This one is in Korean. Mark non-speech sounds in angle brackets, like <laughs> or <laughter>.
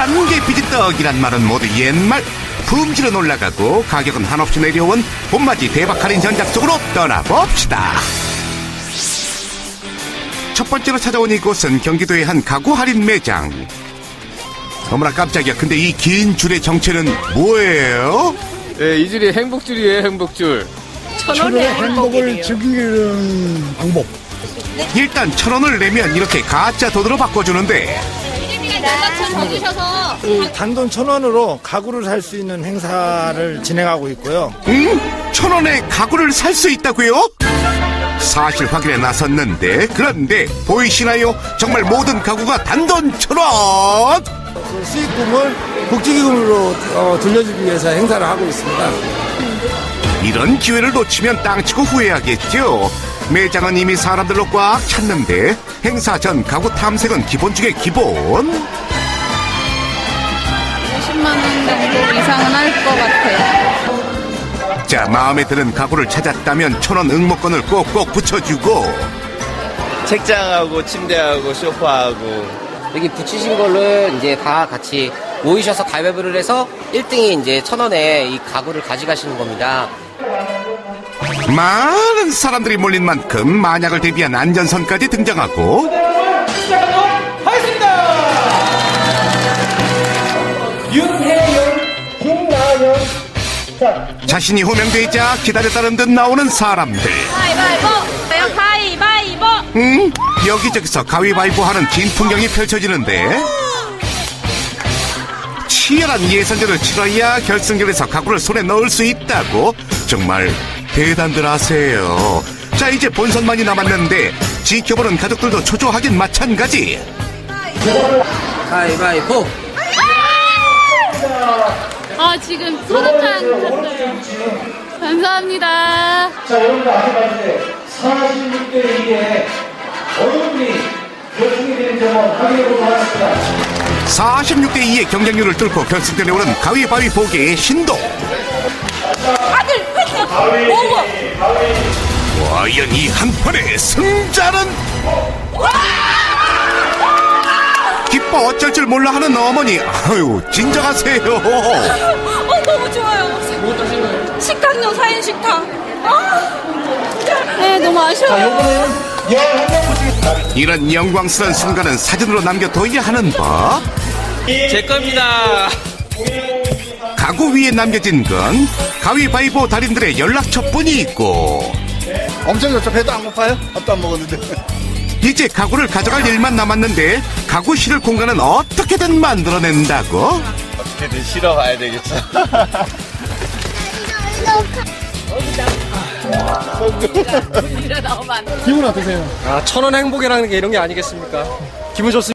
싼게 비지떡이란 말은 모두 옛말 품질은 올라가고 가격은 한없이 내려온 봄맞이 대박 할인 전작 속으로 떠나봅시다 첫 번째로 찾아온 이곳은 경기도의 한 가구 할인 매장 어머나 깜짝이야 근데 이 긴 줄의 정체는 뭐예요? 네, 이 줄이 행복줄이에요, 행복줄. 천원의 행복을 즐기는 방법. 일단 천 원을 내면 이렇게 가짜 돈으로 바꿔주는데 연락처 주셔서 그 단돈 천 원으로 가구를 살 수 있는 행사를 진행하고 있고요. 응? 천 원에 가구를 살 수 있다고요? 사실 확인에 나섰는데 그런데 보이시나요? 정말 모든 가구가 단돈 천 원! 그 수익금을 국제기금으로 어, 돌려주기 위해서 행사를 하고 있습니다. 이런 기회를 놓치면 땅치고 후회하겠죠. 매장은 이미 사람들로 꽉 찼는데 행사 전 가구 탐색은 기본 중에 기본. 50만 원 정도 이상은 할 것 같아요. 자 마음에 드는 가구를 찾았다면 천 원 응모권을 꼭꼭 붙여주고 책장하고 침대하고 소파하고. 여기 붙이신 걸로 이제 다 같이 모이셔서 가위바위보를 해서 1등이 이제 천 원에 이 가구를 가져가시는 겁니다. 많은 사람들이 몰린 만큼 만약을 대비한 안전선까지 등장하고 자신이 호명되자 기다렸다는 듯 나오는 사람들 가위바위보! 내가 가위바위보! 응? 여기저기서 가위바위보 하는 긴 풍경이 펼쳐지는데 치열한 예선전을 치러야 결승전에서 가구를 손에 넣을 수 있다고 정말 대단들 하세요 자 이제 본선만이 남았는데 지켜보는 가족들도 초조하긴 마찬가지 가위바위보! 아, 지금 소주탄 탔어요. 감사합니다. 46대 2의 경쟁률을 뚫고 결승전에 오른 가위바위보계의 신동 과연 이 한판의 승자는 기뻐 어쩔 줄 몰라 하는 어머니 아유 진정하세요 어, 너무 좋아요. 뭐 드신 거예요? 식당요, 4인 식당. 아, 네, 너무 아쉬워요. 이런 영광스러운 순간은 사진으로 남겨둬야 하는 법 제 겁니다. 가구 위에 남겨진 건 가위바위보 달인들의 연락처뿐이 있고 엄청 좋죠. 배도 안 고파요? 밥도 안 먹었는데. <laughs> 이제 가구를 가져갈 일만 남았는데 가구 실을 공간은 어떻게든 만들어낸다고 어떻게든 실어 봐야 되겠죠. 기분 어떠세요? 아, 천원 행복이라는 게 이런 게 아니겠습니까? 기분 좋습니다.